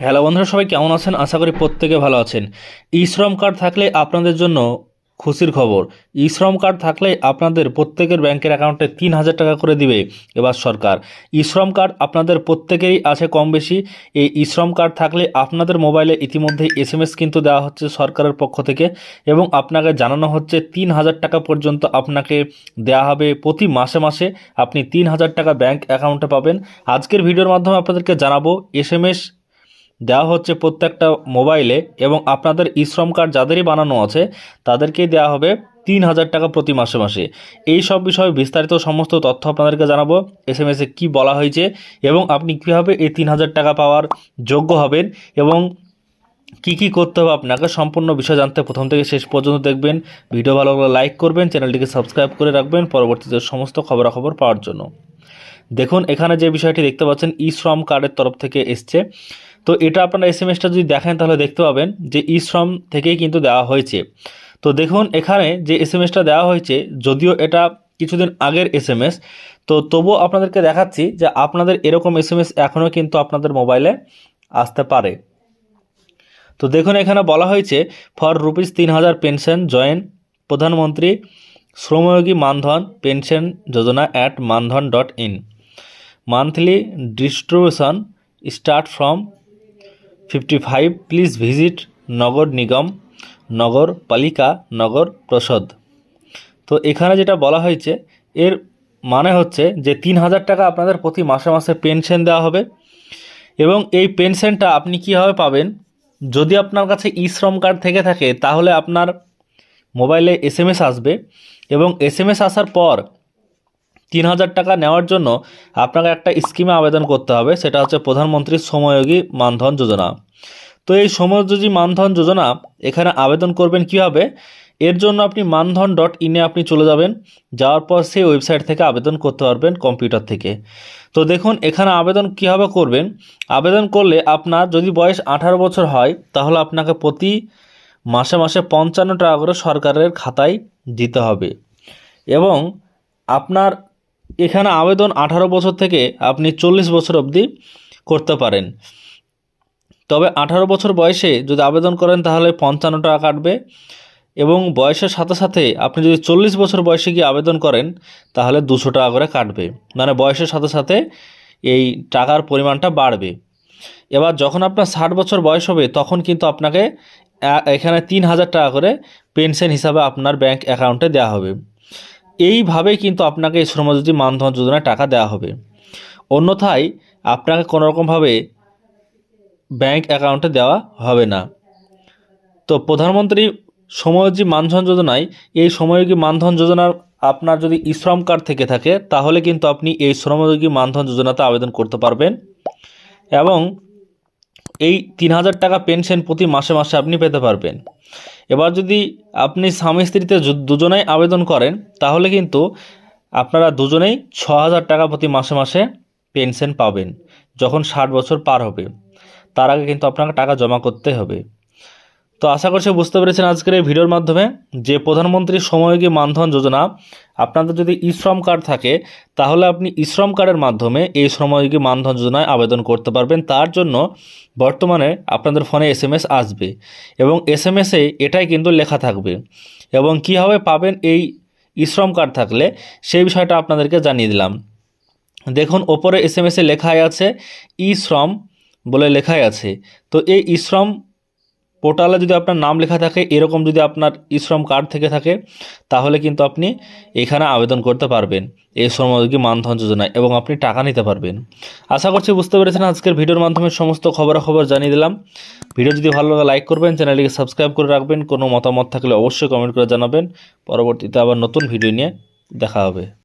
Hello বন্ধুরা, সবাই কেমন আছেন? আশা করি প্রত্যেকে ভালো আছেন। ই শ্রম কার্ড থাকলে আপনাদের জন্য খুশির খবর। ই শ্রম কার্ড থাকলে আপনাদের প্রত্যেকের ব্যাংকের অ্যাকাউন্টে তিন হাজার টাকা করে দিবে এবার সরকার। ই শ্রম কার্ড আপনাদের প্রত্যেকেরই আছে কম বেশি। এই ই শ্রম কার্ড থাকলে আপনাদের মোবাইলে ইতিমধ্যে এস এম এস কিন্তু দেওয়া হচ্ছে সরকারের পক্ষ থেকে এবং আপনাকে জানানো হচ্ছে তিন হাজার টাকা পর্যন্ত আপনাকে দেওয়া হবে প্রতি মাসে মাসে আপনি তিন হাজার টাকা ব্যাংক অ্যাকাউন্টে পাবেন। আজকের ভিডিওর মাধ্যমে আপনাদেরকে জানাব এস এম এস দেওয়া হচ্ছে প্রত্যেকটা মোবাইলে এবং আপনাদের শ্রম কার্ড যাদেরই বানানো আছে, তাদেরকেই দেওয়া হবে তিন হাজার টাকা প্রতি মাসে মাসে। এই সব বিষয়ে বিস্তারিত সমস্ত তথ্য আপনাদেরকে জানাব এস এম এসে কী বলা হয়েছে এবং আপনি কীভাবে এই তিন হাজার টাকা পাওয়ার যোগ্য হবেন এবং কি কি করতে হবে আপনাকে সম্পূর্ণ বিষয় জানতে প্রথম থেকে শেষ পর্যন্ত দেখবেন। ভিডিও ভালো লাগলে লাইক করবেন, চ্যানেলটিকে সাবস্ক্রাইব করে রাখবেন পরবর্তীতে সমস্ত খবরাখবর পাওয়ার জন্য। দেখুন, এখানে যে বিষয়টি দেখতে পাচ্ছেন, ই শ্রম কার্ডের তরফ থেকে এসছে। তো এটা আপনারা এস এম এসটা যদি দেখেন তাহলে দেখতে পাবেন যে ই শ্রম থেকেই কিন্তু দেওয়া হয়েছে। তো দেখুন, এখানে যে এস এম এসটা দেওয়া হয়েছে, যদিও এটা কিছুদিন আগের এস এম এস তো তবুও আপনাদেরকে দেখাচ্ছি যে আপনাদের এরকম এস এম এস এখনও কিন্তু আপনাদের মোবাইলে আসতে পারে। তো দেখুন, এখানে বলা হয়েছে ফর রুপিস তিন হাজার pension join Pradhan Mantri Shram Yogi Maandhan pension Yojana at Maandhan dot in monthly distribution start from fifty five please visit নগর নিগম নগর পালিকা নগর প্রসদ তো এখানে যেটা বলা হয়েছে, এর মানে হচ্ছে যে তিন হাজার টাকা আপনাদের প্রতি মাসে মাসে পেনশন দেওয়া হবে। এবং এই পেনশনটা আপনি কীভাবে পাবেন? যদি আপনার কাছে ই শ্রম কার্ড থেকে থাকে, তাহলে আপনার মোবাইলে এস আসবে। এবং এস আসার পর তিন হাজার টাকা নেওয়ার জন্য আপনাকে একটা স্কিমে আবেদন করতে হবে, সেটা হচ্ছে প্রধানমন্ত্রীর শ্রমযোগী মানধন যোজনা। তো এই শ্রমযোগী মানধন যোজনা এখানে আবেদন করবেন কীভাবে? এর জন্য আপনি মানধন ডট ইনে আপনি চলে যাবেন, যাওয়ার পর সেই ওয়েবসাইট থেকে আবেদন করতে পারবেন কম্পিউটার থেকে। তো দেখুন, এখানে আবেদন কীভাবে করবেন? আবেদন করলে আপনার যদি বয়স আঠারো বছর হয়, তাহলে আপনাকে প্রতি মাসে মাসে পঞ্চান্ন টাকা করে সরকারের খাতায় দিতে হবে। এবং আপনার এখানে আবেদন আঠারো বছর থেকে আপনি চল্লিশ বছর অবধি করতে পারেন। তবে আঠারো বছর বয়সে যদি আবেদন করেন, তাহলে পঞ্চান্ন টাকা কাটবে এবং বয়সের সাথে সাথে আপনি যদি চল্লিশ বছর বয়সে গিয়ে আবেদন করেন, তাহলে দুশো টাকা করে কাটবে। মানে বয়সের সাথে সাথে এই টাকার পরিমাণটা বাড়বে। এবার যখন আপনার ষাট বছর বয়স হবে, তখন কিন্তু আপনাকে এখানে তিন হাজার টাকা করে পেনশন হিসাবে আপনার ব্যাংক অ্যাকাউন্টে দেওয়া হবে। এইভাবেই কিন্তু আপনাকে এই শ্রমযোগী মানধন যোজনায় টাকা দেওয়া হবে। অন্যথায় আপনাকে কোনোরকমভাবে ব্যাংক অ্যাকাউন্টে দেওয়া হবে না। তো প্রধানমন্ত্রী সময়যোগী মানধন যোজনায় এই সময়যোগী মানধন যোজনার আপনার যদি শ্রম কার্ড থেকে থাকে, তাহলে কিন্তু আপনি এই শ্রমযোগী মানধন যোজনাতে আবেদন করতে পারবেন। এবং এই তিন হাজার টাকা পেনশন প্রতি মাসে মাসে আপনি পেতে পারবেন। এবার যদি আপনি স্বামী স্ত্রীতে দুজনেই আবেদন করেন, তাহলে কিন্তু আপনারা দুজনেই ছ হাজার টাকা প্রতি মাসে মাসে পেনশন পাবেন, যখন ষাট বছর পার হবে। তার আগে কিন্তু আপনাকে টাকা জমা করতে হবে। তো আশা করছি বুঝতে পেরেছেন আজকের এই ভিডিওর মাধ্যমে যে প্রধানমন্ত্রী সময়যোগী মানধন যোজনা আপনাদের যদি ই শ্রম কার্ড থাকে, তাহলে আপনি ই শ্রম কার্ডের মাধ্যমে এই শ্রমযোগী মানধন যোজনায় আবেদন করতে পারবেন। তার জন্য বর্তমানে আপনাদের ফোনে এস আসবে এবং এস এম এসে এটাই কিন্তু লেখা থাকবে। এবং কীভাবে পাবেন এই ই শ্রম কার্ড থাকলে সেই বিষয়টা আপনাদেরকে জানিয়ে দিলাম। দেখুন, ওপরে এস এম এসে লেখাই আছে ই শ্রম বলে লেখাই আছে। তো এই ই শ্রম পোর্টালে যদি আপনার নাম লেখা থাকে, এরকম যদি আপনার শ্রম কার্ড থেকে থাকে, তাহলে কিন্তু আপনি এখানে আবেদন করতে পারবেন। এই শ্রমযোগী মানধন যোজনায় এবং আপনি টাকা নিতে পারবেন। আশা করছি বুঝতে পেরেছেন আজকের ভিডিওর মাধ্যমে সমস্ত খবরাখবর জানিয়ে দিলাম। ভিডিও যদি ভালো লাগে, লাইক করবেন, চ্যানেলটিকে সাবস্ক্রাইব করে রাখবেন। কোনো মতামত থাকলে অবশ্যই কমেন্ট করে জানাবেন। পরবর্তীতে আবার নতুন ভিডিও নিয়ে দেখা হবে।